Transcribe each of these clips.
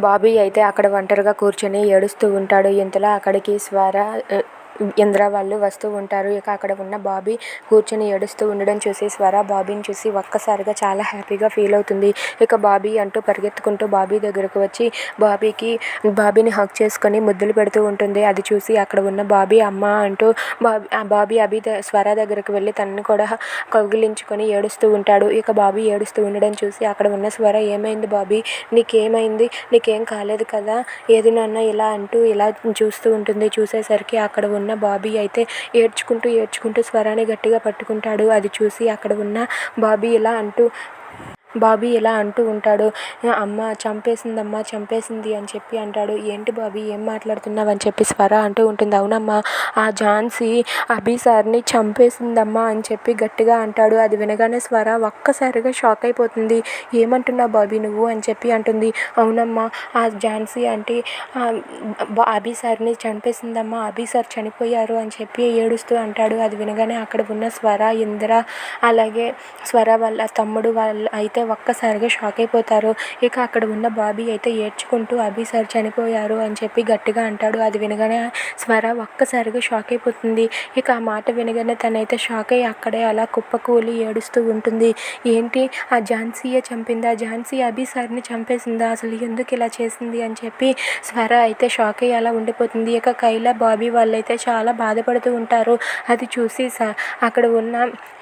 బాబీ అయితే అక్కడ ఒంటరిగా కూర్చొని ఏడుస్తూ ఉంటాడు. ఇంతలో అక్కడికి స్వర ఇంద్ర వాళ్ళు వస్తూ ఉంటారు. ఇక అక్కడ ఉన్న బాబీ కూర్చొని ఏడుస్తూ ఉండడం చూసి స్వర బాబీని చూసి ఒక్కసారిగా చాలా హ్యాపీగా ఫీల్ అవుతుంది. ఇక బాబీ అంటూ పరిగెత్తుకుంటూ బాబీ దగ్గరకు వచ్చి బాబీకి బాబీని హక్ చేసుకొని ముద్దులు పెడుతూ ఉంటుంది. అది చూసి అక్కడ ఉన్న బాబీ అమ్మ అంటూ బాబీ బాబీ అభి ద- స్వర దగ్గరకు వెళ్ళి తనని కూడా కౌగిలించుకొని ఏడుస్తూ ఉంటాడు. ఇక బాబీ ఏడుస్తూ ఉండడం చూసి అక్కడ ఉన్న స్వర ఏమైంది బాబీ? నీకేమైంది? నీకేం కాలేదు కదా? ఏది నాన్న ఇలా అంటూ ఇలా చూస్తూ ఉంటుంది. చూసేసరికి అక్కడ ఉన్న బాబీ అయితే ఏడ్చుకుంటూ ఏడ్చుకుంటూ స్వరాన్ని గట్టిగా పట్టుకుంటాడు. అది చూసి అక్కడ ఉన్న బాబీ ఇలా అంటూ బాబీ ఇలా అంటూ ఉంటాడు "ఆ, అమ్మ చంపేసిందమ్మా చంపేసింది అని చెప్పి అంటాడు. ఏంటి బాబీ ఏం మాట్లాడుతున్నావు అని చెప్పి స్వర అంటూ ఉంటుంది. అవునమ్మా ఆ ఝాన్సీ అభి సార్ని చంపేసిందమ్మా అని చెప్పి గట్టిగా అంటాడు. అది వినగానే స్వర ఒక్కసారిగా షాక్ అయిపోతుంది. ఏమంటున్నావు బాబీ నువ్వు అని చెప్పి అంటుంది. అవునమ్మా ఆ ఝాన్సీ అంటే అభి సార్ని చంపేసిందమ్మా అభి సార్ చనిపోయారు అని చెప్పి ఏడుస్తూ అంటాడు. అది వినగానే అక్కడ ఉన్న స్వర ఇంద్ర అలాగే స్వర వాళ్ళ తమ్ముడు వాళ్ళ అయితే ఒక్కసారిగా షాక్ అయిపోతారు. ఇక అక్కడ ఉన్న బాబీ అయితే ఏడ్చుకుంటూ అభి సార్ చనిపోయారు అని చెప్పి గట్టిగా అంటాడు. అది వినగానే స్వర ఒక్కసారిగా షాక్ అయిపోతుంది. ఇక ఆ మాట వినగానే తనైతే షాక్ అయ్యి అక్కడే అలా కుప్పకూలి ఏడుస్తూ ఉంటుంది. ఏంటి? ఆ ఝాన్సీయే చంపిందా? ఝాన్సీ అభి సార్ని చంపేసిందా? అసలు ఎందుకు ఇలా చేసింది? అని చెప్పి స్వర అయితే షాక్ అయ్యి అలా ఉండిపోతుంది. ఇక కైలా బాబీ వాళ్ళైతే చాలా బాధపడుతూ ఉంటారు. అది చూసి స అక్కడ ఉన్న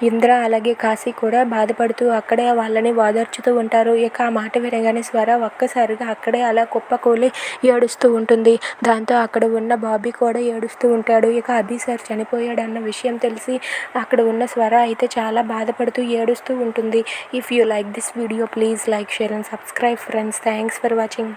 ఇంద్ర అలాగే కాశీ కూడా బాధపడుతూ అక్కడే వాళ్ళని ఓదార్చుతూ ఉంటారు. ఇక ఆ మాట వినగానే స్వర ఒక్కసారిగా అక్కడే అలా కుప్పకూలి ఏడుస్తూ ఉంటుంది. దాంతో అక్కడ ఉన్న బాబీ కూడా ఏడుస్తూ ఉంటాడు. ఇక అభి సార్ చనిపోయాడన్న విషయం తెలిసి అక్కడ ఉన్న స్వర అయితే చాలా బాధపడుతూ ఏడుస్తూ ఉంటుంది. If you like this video please like share and subscribe friends thanks for watching